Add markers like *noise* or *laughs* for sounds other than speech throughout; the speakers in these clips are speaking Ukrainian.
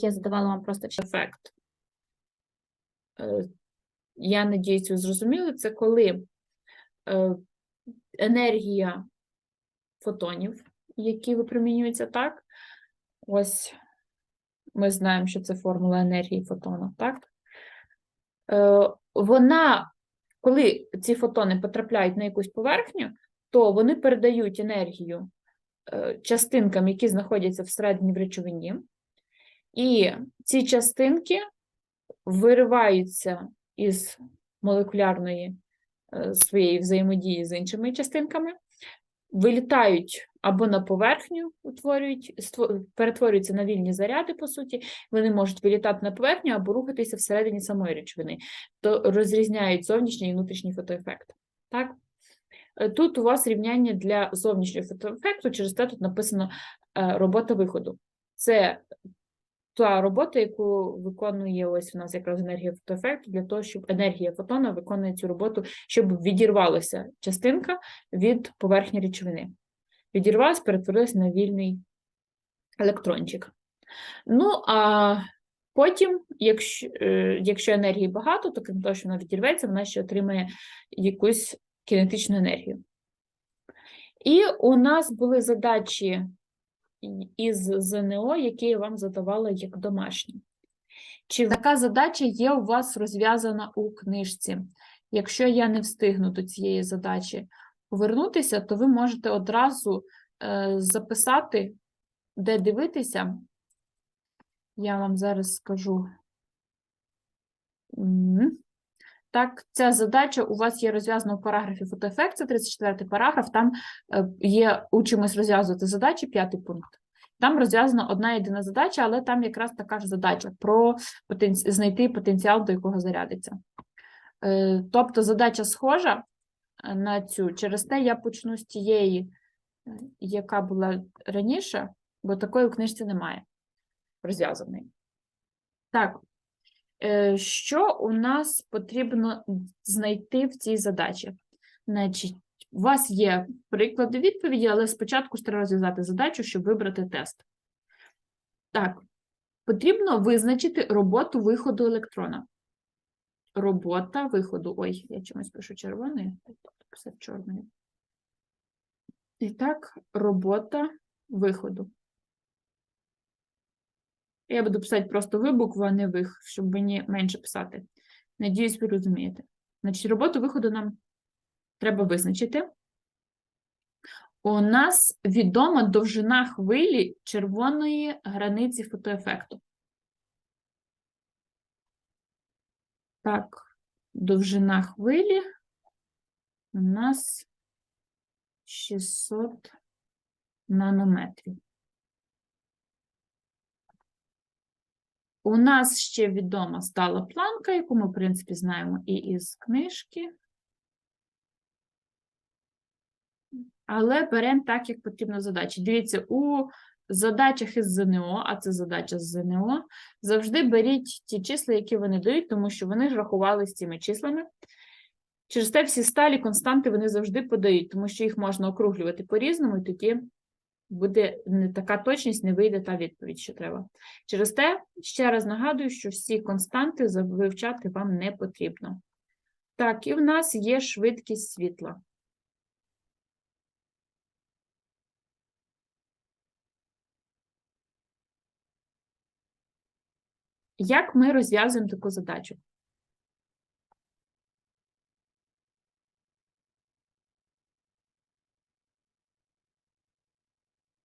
як я задавала вам просто ефект. Е, Я надіюсь, ви зрозуміли, це коли е, енергія фотонів, які випромінюються так. Ось ми знаємо, що це формула енергії фотона, так? Е, Вона, коли ці фотони потрапляють на якусь поверхню, то вони передають енергію частинкам, які знаходяться всередині в речовині. І ці частинки вириваються із молекулярної е, своєї взаємодії з іншими частинками, вилітають або на поверхню, утворюють, перетворюються на вільні заряди, по суті, вони можуть вилітати на поверхню або рухатися всередині самої речовини, то розрізняють зовнішній і внутрішній фотоефект. Так? Е, Тут у вас рівняння для зовнішнього фотоефекту, через те тут написано е, робота виходу. Це та робота, яку виконує ось у нас якраз енергія фотоефекту, для того, щоб енергія фотона виконує цю роботу, щоб відірвалася частинка від поверхні речовини. Відірвалася, перетворилася на вільний електрончик. Ну, а потім, якщо, е, якщо енергії багато, то крім того, що вона відірветься, вона ще отримає якусь кінетичну енергію. І у нас були задачі із ЗНО, які я вам задавала як домашні. Чи така задача є у вас розв'язана у книжці? Якщо я не встигну до цієї задачі повернутися, то ви можете одразу е, записати, де дивитися. Я вам зараз скажу. Так, ця задача у вас є розв'язана в параграфі фотоефект, це 34 параграф, там е, є учимось розв'язувати задачі, п'ятий пункт. Там розв'язана одна єдина задача, але там якраз така ж задача про потенці... знайти потенціал, до якого зарядиться. Е, Тобто задача схожа е, на цю. Через те я почну з тієї, яка була раніше, бо такої у книжці немає розв'язаної. Так, Що у нас потрібно знайти в цій задачі? Значить, у вас є приклади відповіді, але спочатку треба розв'язати задачу, щоб вибрати тест. Так, потрібно визначити роботу виходу електрона. Робота виходу. Ой, я чомусь пишу червоною, писав чорною. І так, робота виходу. Я буду писати просто ви букву, а не вих, щоб мені менше писати. Надіюсь, ви розумієте. Значить, роботу виходу нам треба визначити. У нас відома довжина хвилі червоної границі фотоефекту. Так, довжина хвилі у нас 600 нанометрів. У нас ще відома стала планка, яку ми, в принципі, знаємо і із книжки. Але беремо так, як потрібно задачі. Дивіться, у задачах із ЗНО, а це задача з ЗНО, завжди беріть ті числа, які вони дають, тому що вони ж рахували з цими числами. Через те всі сталі константи вони завжди подають, тому що їх можна округлювати по-різному, і тоді буде не така точність, не вийде та відповідь, що треба. Через те, ще раз нагадую, що всі константи вивчати вам не потрібно. Так, і в нас є швидкість світла. Як ми розв'язуємо таку задачу?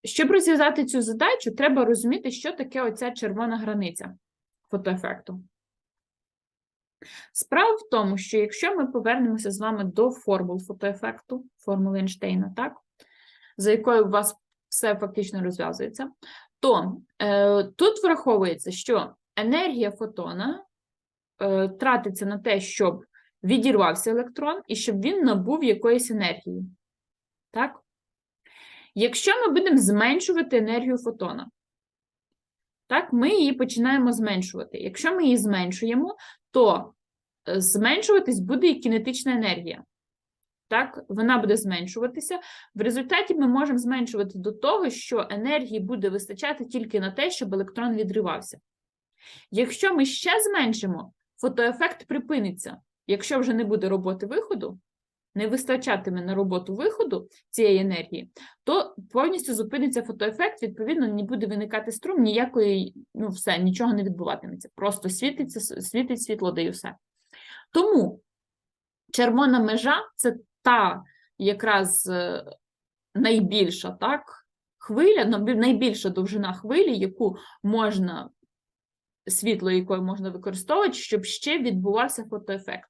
Щоб розв'язати цю задачу, треба розуміти, що таке оця червона границя фотоефекту. Справа в тому, що якщо ми повернемося з вами до формул фотоефекту, формули Ейнштейна, так, за якою у вас все фактично розв'язується, то е, тут враховується, що енергія фотона е, тратиться на те, щоб відірвався електрон і щоб він набув якоїсь енергії. Так? Якщо ми будемо зменшувати енергію фотона, так, ми її починаємо зменшувати. Якщо ми її зменшуємо, то е, зменшуватись буде і кінетична енергія. Так, вона буде зменшуватися. В результаті ми можемо зменшувати до того, що енергії буде вистачати тільки на те, щоб електрон відривався. Якщо ми ще зменшимо, фотоефект припиниться. Якщо вже не буде роботи виходу, не вистачатиме на роботу виходу цієї енергії, то повністю зупиниться фотоефект, відповідно, не буде виникати струм, ніякої, ну все, нічого не відбуватиметься. Просто світиться, світить світло, да і все. Тому червона межа це та якраз е, найбільша так, хвиля, найбільша довжина хвилі, яку можна, світло якої можна використовувати, щоб ще відбувався фотоефект.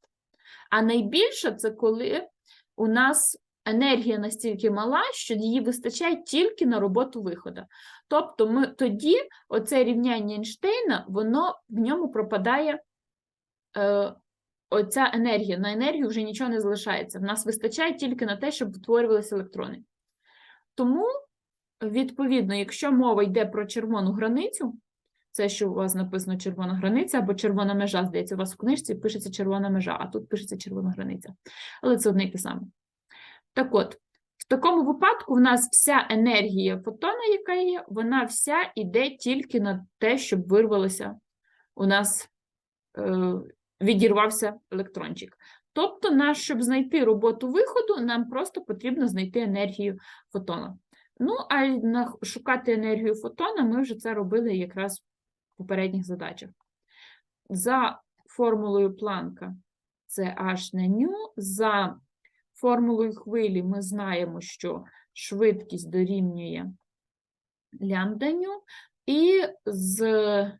А найбільша це коли у нас енергія настільки мала, що її вистачає тільки на роботу виходу. Тобто ми тоді оце рівняння Ейнштейна, воно в ньому пропадає. Е, Оця енергія, на енергію вже нічого не залишається. В нас вистачає тільки на те, щоб утворювалися електрони. Тому, відповідно, якщо мова йде про червону границю, це, що у вас написано червона границя або червона межа, здається, у вас в книжці пишеться червона межа, а тут пишеться червона границя. Але це одне і те саме. Так от, в такому випадку в нас вся енергія фотона, яка є, вона вся йде тільки на те, щоб вирвалося у нас, е, відірвався електрончик. Тобто, наш, щоб знайти роботу виходу, нам просто потрібно знайти енергію фотона. Ну, а шукати енергію фотона ми вже це робили якраз попередніх задачах. За формулою планка це H на ню, за формулою хвилі ми знаємо, що швидкість дорівнює лямбда ню, і з,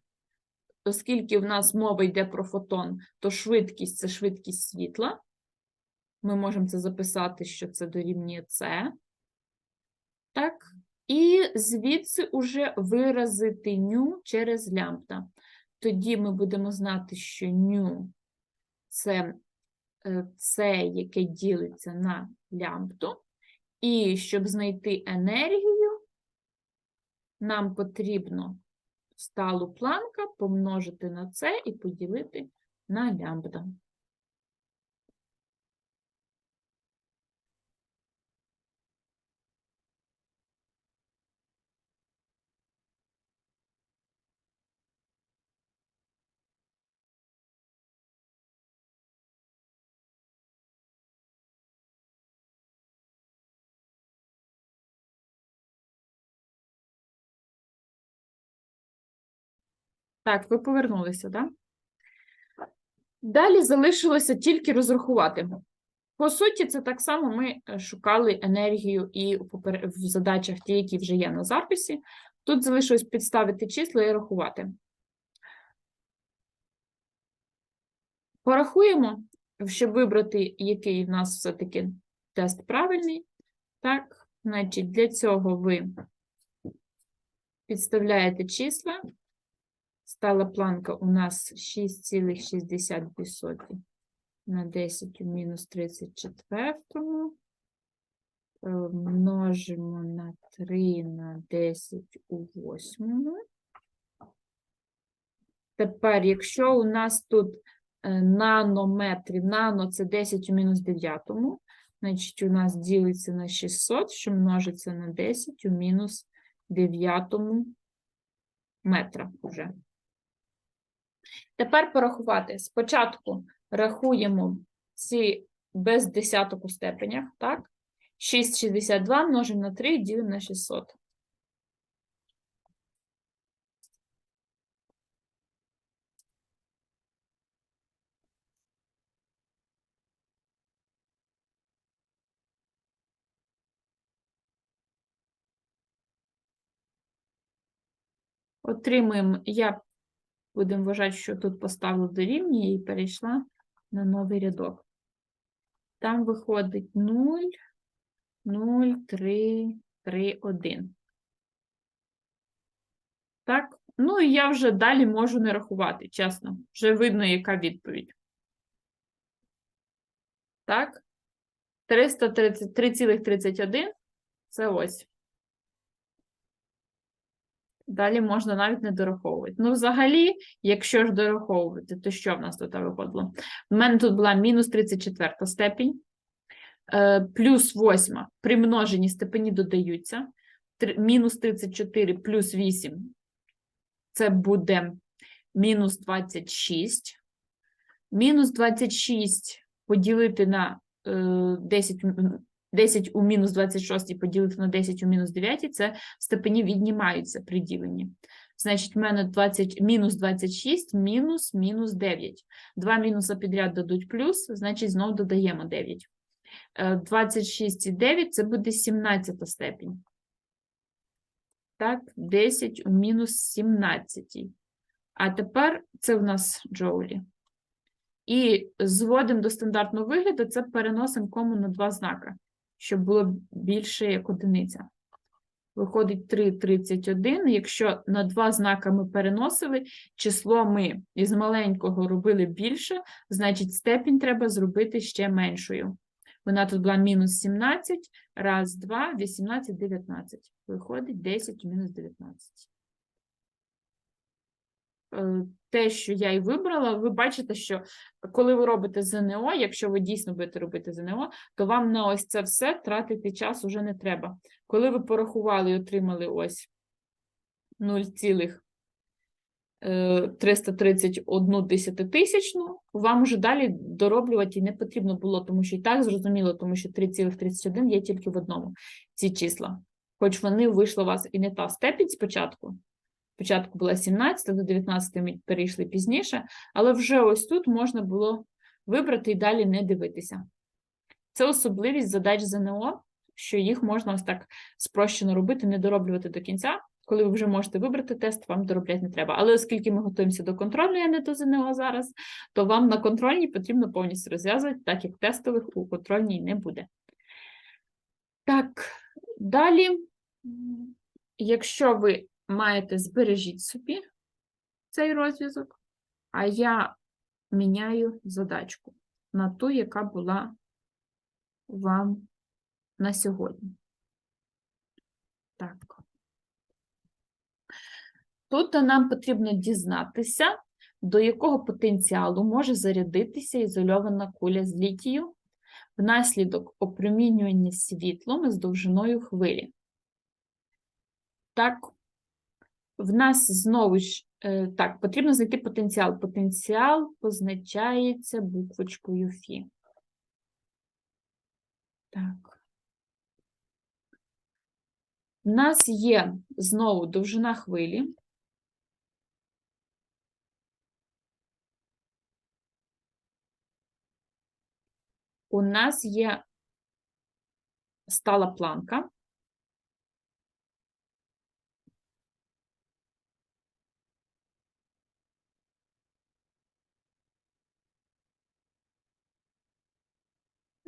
оскільки в нас мова йде про фотон, то швидкість це швидкість світла. Ми можемо це записати, що це дорівнює С. Так, і звідси уже виразити ню через лямбда. Тоді ми будемо знати, що ню це це, яке ділиться на лямбду. І щоб знайти енергію, нам потрібно сталу планка помножити на це і поділити на лямбда. Так, ви повернулися, так? Далі залишилося тільки розрахувати. По суті, це так само ми е, шукали енергію і в задачах ті, які вже є на записі. Тут залишилось підставити числа і рахувати. Порахуємо, щоб вибрати, який в нас все-таки тест правильний. Так, значить, для цього ви підставляєте числа. Стала планка у нас 6,62 на 10 у мінус 34. Е, множимо на 3 на 10 у 8. Тепер, якщо у нас тут е, нанометрів, нано це 10 у мінус 9, значить у нас ділиться на 600, що множиться на 10 у мінус 9 метра вже. Тепер порахувати. Спочатку рахуємо ці без десяток у степенях, так? 6,62 множимо на 3 ділимо на 600. Отримуємо, я Будемо вважати, що тут поставила дорівнює і перейшла на новий рядок. Там виходить 0, 0, 3, 3, 1. Так, ну і я вже далі можу не рахувати, чесно. Вже видно, яка відповідь. Так, 333,31 це ось. Далі можна навіть не дораховувати. Ну, взагалі, якщо ж дораховувати, то що в нас тут виходило? У мене тут була мінус 34 степінь, е, плюс 8 при множенні степені додаються. Мінус 34 плюс 8 це буде мінус 26. Мінус 26 поділити на е, 10, м, 10 у мінус 26 поділити на 10 у мінус 9 – це степені віднімаються при діленні. Значить, в мене 20, мінус 26 мінус мінус 9. Два мінуса підряд дадуть плюс, значить, знову додаємо 9. Е, 26 і 9 – це буде 17 степінь. Так, 10 у мінус 17. А тепер це в нас джоулі. І зводимо до стандартного вигляду, це переносимо кому на два знака, щоб було більше як одиниця. Виходить 3,31. Якщо на два знака ми переносили, число ми із маленького робили більше, значить степінь треба зробити ще меншою. Вона тут була мінус 17, раз, два, 18, 19. Виходить 10 мінус 19. Е, Те, що я і вибрала, ви бачите, що коли ви робите ЗНО, якщо ви дійсно будете робити ЗНО, то вам на ось це все тратити час уже не треба. Коли ви порахували і отримали ось 0,331 десятитисячну, вам уже далі дороблювати не потрібно було, тому що і так зрозуміло, тому що 3,31 є тільки в одному ці числа. Хоч вони вийшла у вас і не та степінь спочатку. Спочатку була 17, до 19 ми перейшли пізніше, але вже ось тут можна було вибрати і далі не дивитися. Це особливість задач ЗНО, що їх можна ось так спрощено робити, не дороблювати до кінця. Коли ви вже можете вибрати тест, вам доробляти не треба. Але оскільки ми готуємося до контрольної, а не до ЗНО зараз, то вам на контрольній потрібно повністю розв'язувати, так як тестових у контрольній не буде. Так, далі, якщо ви маєте, збережіть собі цей розв'язок, а я міняю задачку на ту, яка була вам на сьогодні. Так. Тут нам потрібно дізнатися, до якого потенціалу може зарядитися ізольована куля з літію внаслідок опромінювання світлом з довжиною хвилі. Так, в нас знову ж е, так, потрібно знайти потенціал. Потенціал позначається буквочкою Фі. Так. У нас є знову довжина хвилі. У нас є стала планка.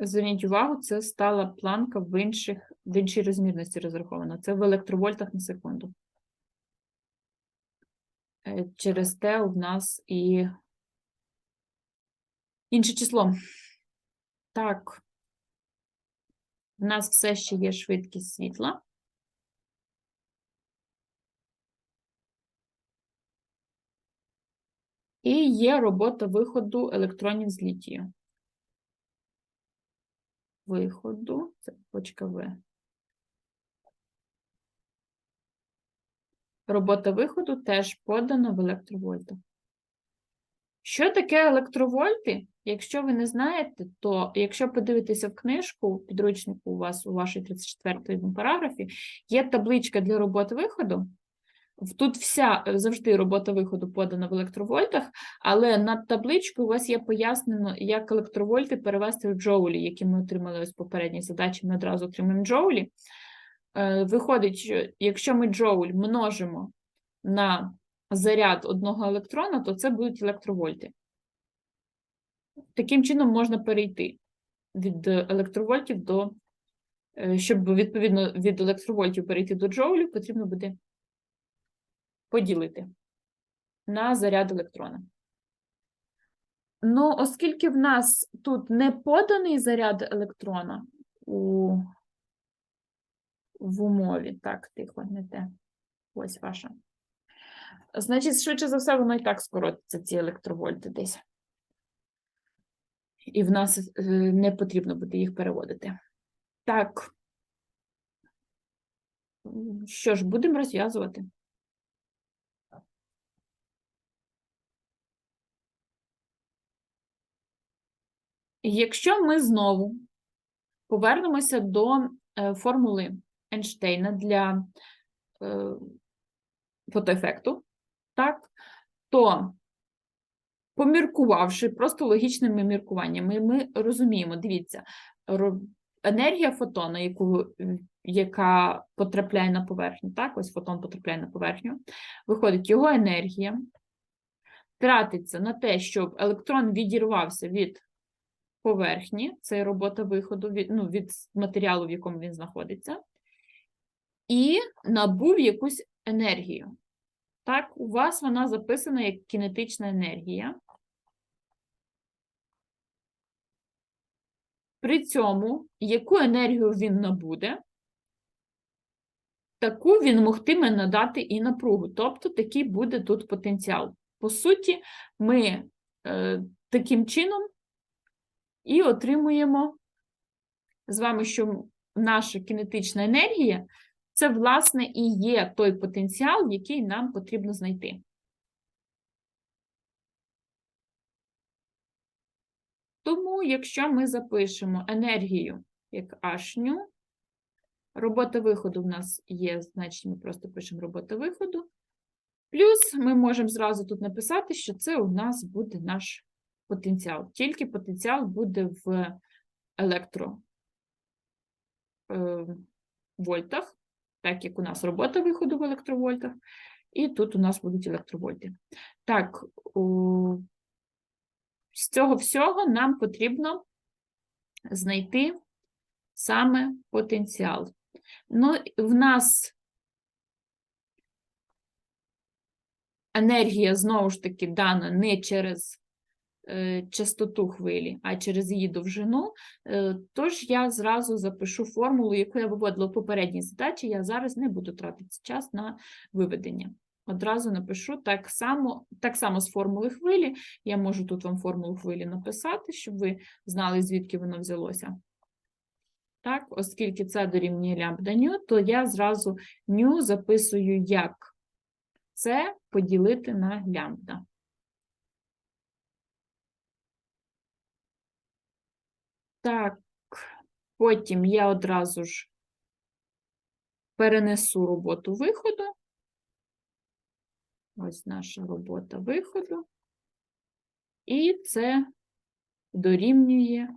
Зверніть увагу, це стала планка в інших, в іншій розмірності розрахована. Це в електровольтах на секунду. Е, Через те у нас і інше число. Так. У нас все ще є швидкість світла. І є робота виходу електронів з літію. Виходу, це точка В. Робота виходу теж подана в електровольтах. Що таке електровольти? Якщо ви не знаєте, то якщо подивитися в книжку, в підручнику у вас у вашій 34 й параграфі, є табличка для роботи виходу. Тут вся е, завжди робота виходу подана в електровольтах, але над табличкою у вас є пояснено, як електровольти перевести в джоулі, які ми отримали ось попередній задачі, ми одразу отримаємо джоулі. Е, Виходить, що якщо ми джоуль множимо на заряд одного електрона, то це будуть електровольти. Таким чином можна перейти від електровольтів до, е, щоб відповідно від електровольтів перейти до джоулів, потрібно буде поділити на заряд електрона. Ну, оскільки в нас тут не поданий заряд електрона у, в умові, так, тихо, не те. Ось ваша. Значить, швидше за все, воно і так скоротиться, ці електровольти десь. І в нас е, не потрібно буде їх переводити. Так. Що ж, будемо розв'язувати. Якщо ми знову повернемося до е, формули Ейнштейна для е, фотоефекту, так, то поміркувавши просто логічними міркуваннями, ми розуміємо, дивіться, енергія фотона, яку, яка потрапляє на поверхню, так, ось фотон потрапляє на поверхню, виходить його енергія, тратиться на те, щоб електрон відірвався від поверхні, це робота виходу від, ну, від матеріалу, в якому він знаходиться, і набув якусь енергію. Так, у вас вона записана як кінетична енергія. При цьому, яку енергію він набуде, таку він могтиме надати і напругу. Тобто такий буде тут потенціал. По суті, ми е, таким чином і отримуємо з вами, що наша кінетична енергія це, власне, і є той потенціал, який нам потрібно знайти. Тому, якщо ми запишемо енергію як H, робота виходу в нас є, значить ми просто пишемо робота виходу. Плюс ми можемо зразу тут написати, що це у нас буде наш потенціал. Тільки потенціал буде в електро е, так як у нас робота виходу в електровольтах, і тут у нас будуть електровольти. Так, з цього всього нам потрібно знайти саме потенціал. Ну, в нас енергія знову ж таки дана не через частоту хвилі, а через її довжину. Е, Тож я зразу запишу формулу, яку я виводила в попередній задачі. Я зараз не буду тратити час на виведення. Одразу напишу так само, так само з формули хвилі. Я можу тут вам формулу хвилі написати, щоб ви знали, звідки воно взялося. Так, оскільки це дорівнює лямбда ню, то я зразу ню записую як це поділити на лямбда. Так, потім я одразу ж перенесу роботу виходу. Ось наша робота виходу. І це дорівнює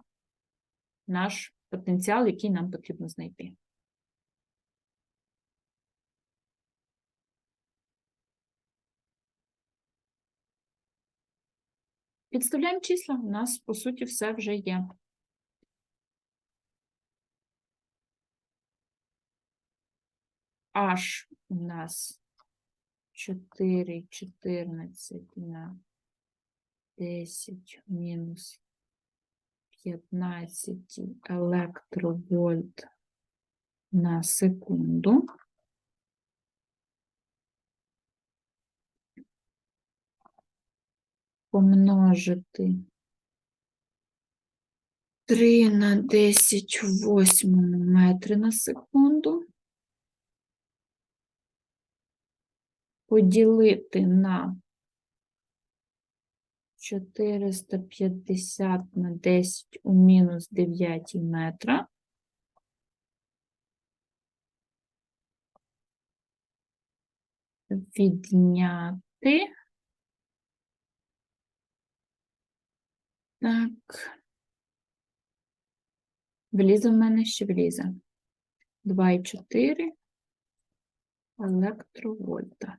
наш потенціал, який нам потрібно знайти. Підставляємо числа, у нас, по суті, все вже є. H у нас 4, 14 на 10 мінус 15 електровольт на секунду. Помножити 3 на 10 в восьмому метри на секунду. Поділити на 450 на 10 у мінус 9 метра. Відняти. Так. Влізе в мене ще влізе. 2,4 електровольта.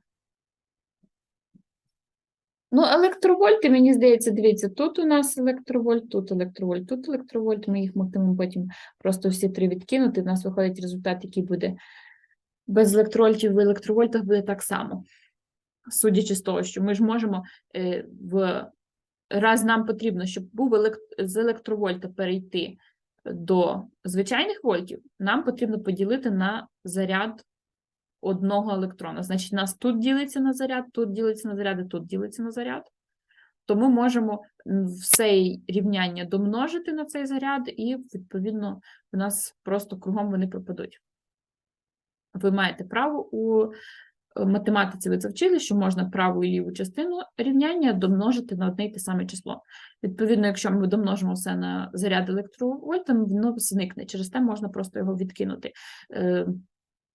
Ну, електровольти, мені здається, дивіться, тут у нас електровольт, тут електровольт, тут електровольт. Ми їх могтимо потім просто всі три відкинути. У нас виходить результат, який буде без електрольтів в електровольтах буде так само. Судячи з того, що ми ж можемо е, в раз нам потрібно, щоб був з електровольта перейти до звичайних вольтів, нам потрібно поділити на заряд одного електрона. Значить, у нас тут ділиться на заряд, тут ділиться на заряд, і тут ділиться на заряд. То ми можемо все рівняння домножити на цей заряд, і, відповідно, у нас просто кругом вони пропадуть. Ви маєте право у е, математиці ви це вчили, що можна праву і ліву частину рівняння домножити на одне й те саме число. Відповідно, якщо ми домножимо все на заряд електровольтом, воно зникне. Через те можна просто його відкинути е,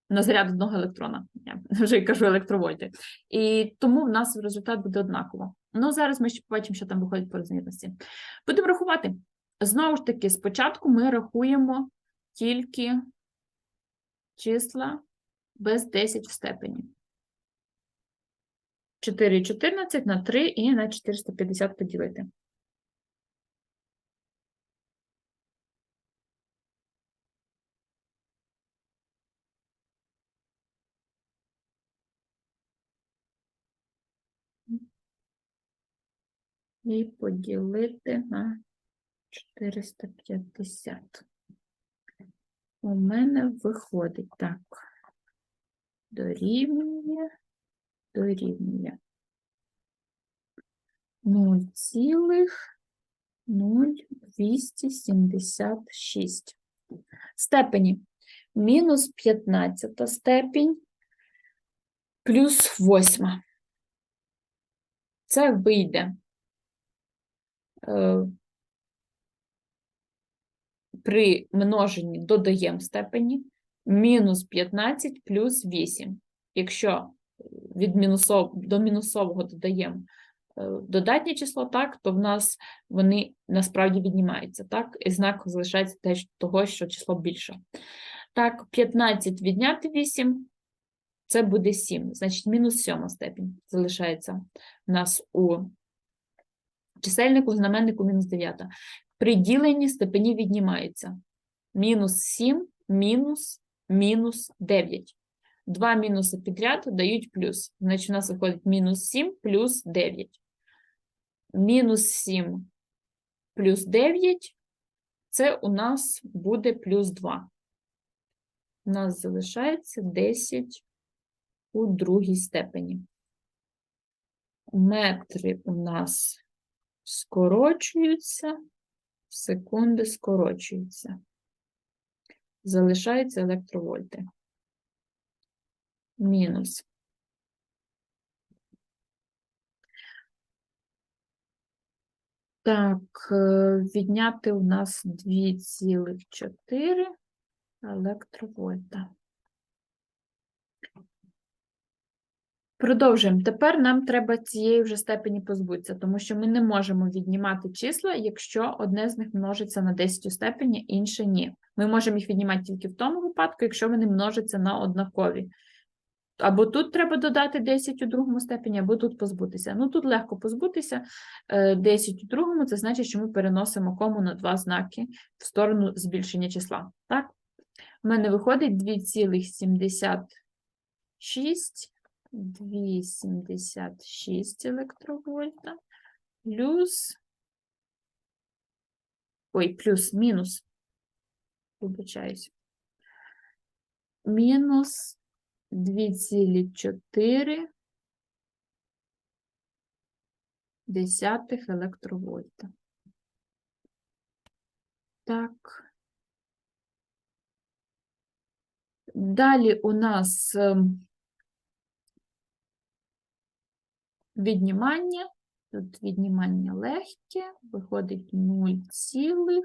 на заряд одного електрона. Я *laughs* вже й кажу електровольти. І тому в нас результат буде однаково. Ну, зараз ми ще побачимо, що там виходить по розмірності. Будемо рахувати. Знову ж таки, спочатку ми рахуємо тільки числа без 10 в степені. 4,14 на 3 і на 450 поділити. І поділити на 450. У мене виходить так. Дорівнює, дорівнює. 0,0276. Степені. Мінус 15 степінь плюс 8. Це вийде при множенні додаємо степені мінус 15 плюс 8. Якщо від мінусов, до мінусового додаємо е, додатнє число, так, то в нас вони насправді віднімаються, так, і знак залишається теж того, що число більше. Так, 15 відняти 8, це буде 7, значить мінус 7 степінь залишається у нас у чисельнику, знаменнику мінус 9. При діленні степені віднімаються. Мінус 7, мінус, мінус 9. Два мінуси підряд дають плюс. Значить, у нас виходить мінус 7 плюс 9. Мінус 7 плюс 9 це у нас буде плюс 2. У нас залишається 10 у другій степені. Метри у нас скорочуються, секунди скорочуються. Залишаються електровольти. Мінус. Так, е, відняти у нас 2,4 електровольта. Продовжуємо. Тепер нам треба цієї вже степені позбутися, тому що ми не можемо віднімати числа, якщо одне з них множиться на 10 у степені, інше ні. Ми можемо їх віднімати тільки в тому випадку, якщо вони множаться на однакові. Або тут треба додати 10 у другому степені, або тут позбутися. Ну, тут легко позбутися. 10 у другому це значить, що ми переносимо кому на два знаки в сторону збільшення числа. Так? У мене виходить 2,76 2,76 електровольта плюс, ой, плюс-мінус, вибачаюсь, мінус 2,4 десятих електровольта. Так. Далі у нас віднімання. Тут віднімання легке, виходить 0,0.